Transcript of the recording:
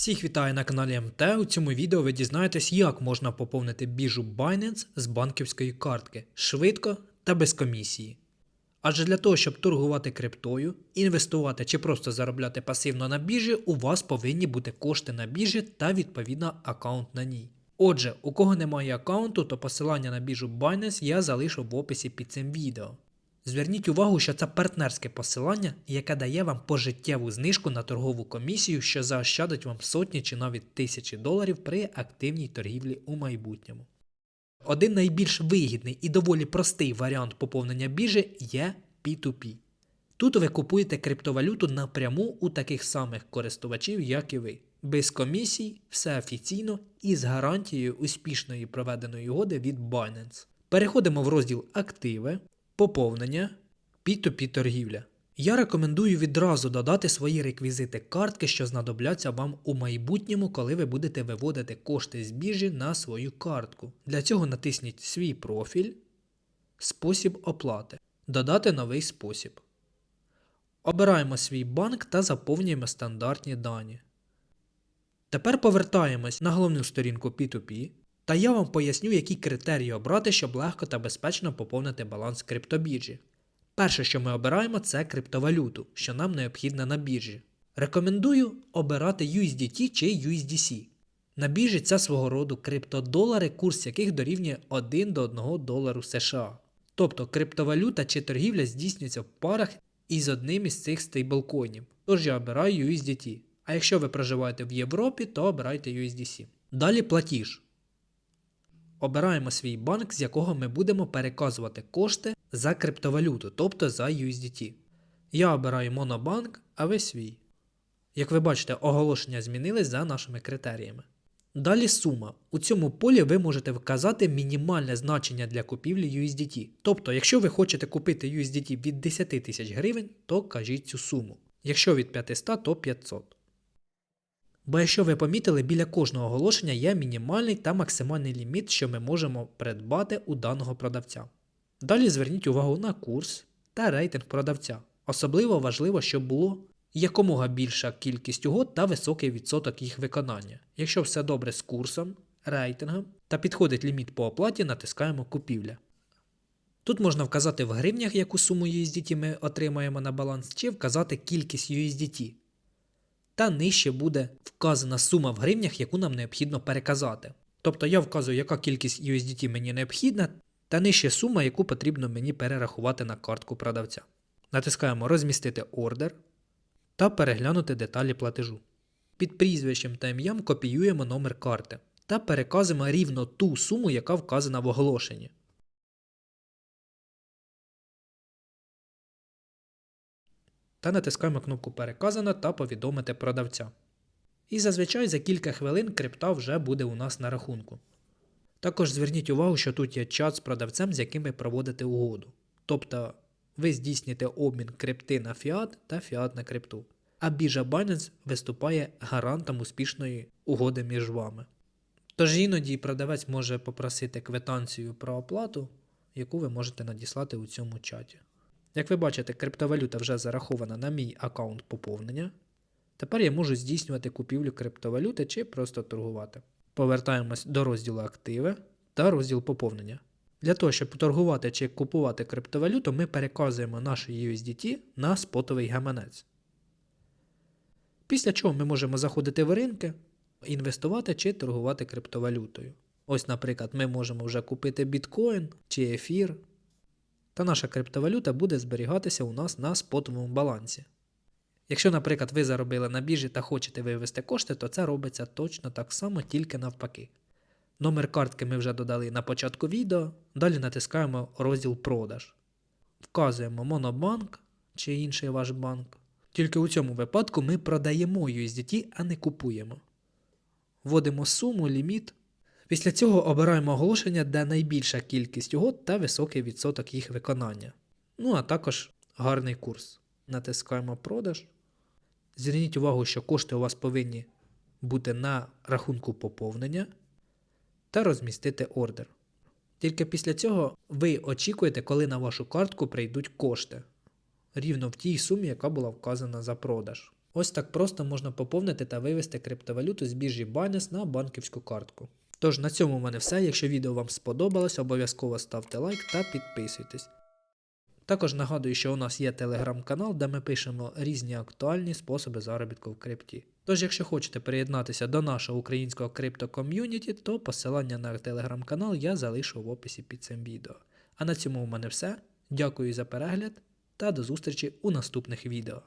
Всіх вітаю на каналі МТ. У цьому відео ви дізнаєтесь, як можна поповнити біржу Binance з банківської картки швидко та без комісії. Адже для того, щоб торгувати криптою, інвестувати чи просто заробляти пасивно на біржі, у вас повинні бути кошти на біржі та відповідно аккаунт на ній. Отже, у кого немає аккаунту, то посилання на біржу Binance я залишу в описі під цим відео. Зверніть увагу, що це партнерське посилання, яке дає вам пожиттєву знижку на торгову комісію, що заощадить вам сотні чи навіть тисячі доларів при активній торгівлі у майбутньому. Один найбільш вигідний і доволі простий варіант поповнення біржі є P2P. Тут ви купуєте криптовалюту напряму у таких самих користувачів, як і ви. Без комісій, все офіційно і з гарантією успішної проведеної угоди від Binance. Переходимо в розділ Активи, поповнення, P2P торгівля. Я рекомендую відразу додати свої реквізити картки, що знадобляться вам у майбутньому, коли ви будете виводити кошти з біржі на свою картку. Для цього натисніть свій профіль, спосіб оплати, додати новий спосіб. Обираємо свій банк та заповнюємо стандартні дані. Тепер повертаємось на головну сторінку P2P, та я вам поясню, які критерії обрати, щоб легко та безпечно поповнити баланс криптобіржі. Перше, що ми обираємо, це криптовалюту, що нам необхідна на біржі. Рекомендую обирати USDT чи USDC. На біржі це свого роду криптодолари, курс яких дорівнює 1 до 1 долару США. Тобто криптовалюта чи торгівля здійснюється в парах із одним із цих стейблкоїнів. Тож я обираю USDT. А якщо ви проживаєте в Європі, то обирайте USDC. Далі платіж. Обираємо свій банк, з якого ми будемо переказувати кошти за криптовалюту, тобто за USDT. Я обираю Монобанк, а ви свій. Як ви бачите, оголошення змінились за нашими критеріями. Далі сума. У цьому полі ви можете вказати мінімальне значення для купівлі USDT. Тобто, якщо ви хочете купити USDT від 10 тисяч гривень, то кажіть цю суму. Якщо від 500, то 500. Бо якщо ви помітили, біля кожного оголошення є мінімальний та максимальний ліміт, що ми можемо придбати у даного продавця. Далі зверніть увагу на курс та рейтинг продавця. Особливо важливо, щоб було якомога більша кількість угод та високий відсоток їх виконання. Якщо все добре з курсом, рейтингом та підходить ліміт по оплаті, натискаємо купівля. Тут можна вказати в гривнях, яку суму USDT ми отримаємо на баланс, чи вказати кількість USDT. Та нижче буде вказана сума в гривнях, яку нам необхідно переказати. Тобто я вказую, яка кількість USDT мені необхідна, та нижче сума, яку потрібно мені перерахувати на картку продавця. Натискаємо Розмістити ордер та переглянути деталі платежу. Під прізвищем та ім'ям копіюємо номер карти та переказуємо рівно ту суму, яка вказана в оголошенні. Та натискаємо кнопку Переказано та повідомити продавця. І зазвичай за кілька хвилин крипта вже буде у нас на рахунку. Також зверніть увагу, що тут є чат з продавцем, з яким ви проводите угоду. Тобто ви здійсните обмін крипти на фіат та фіат на крипту. А біржа Binance виступає гарантом успішної угоди між вами. Тож іноді продавець може попросити квитанцію про оплату, яку ви можете надіслати у цьому чаті. Як ви бачите, криптовалюта вже зарахована на мій аккаунт поповнення. Тепер я можу здійснювати купівлю криптовалюти чи просто торгувати. Повертаємось до розділу активи та розділ поповнення. Для того, щоб торгувати чи купувати криптовалюту, ми переказуємо наш USDT на спотовий гаманець. Після чого ми можемо заходити в ринки, інвестувати чи торгувати криптовалютою. Ось, наприклад, ми можемо вже купити біткоін чи ефір, та наша криптовалюта буде зберігатися у нас на спотовому балансі. Якщо, наприклад, ви заробили на біржі та хочете вивести кошти, то це робиться точно так само, тільки навпаки. Номер картки ми вже додали на початку відео, далі натискаємо розділ Продаж. Вказуємо Монобанк чи інший ваш банк. Тільки у цьому випадку ми продаємо USDT, а не купуємо. Вводимо суму, ліміт. Після цього обираємо оголошення, де найбільша кількість угод та високий відсоток їх виконання. Ну а також гарний курс. Натискаємо продаж. Зверніть увагу, що кошти у вас повинні бути на рахунку поповнення та розмістити ордер. Тільки після цього ви очікуєте, коли на вашу картку прийдуть кошти рівно в тій сумі, яка була вказана за продаж. Ось так просто можна поповнити та вивести криптовалюту з біржі Binance на банківську картку. Тож на цьому в мене все. Якщо відео вам сподобалось, обов'язково ставте лайк та підписуйтесь. Також нагадую, що у нас є телеграм-канал, де ми пишемо різні актуальні способи заробітку в крипті. Тож, якщо хочете приєднатися до нашого українського криптоком'юніті, то посилання на телеграм-канал я залишу в описі під цим відео. А на цьому у мене все. Дякую за перегляд та до зустрічі у наступних відео.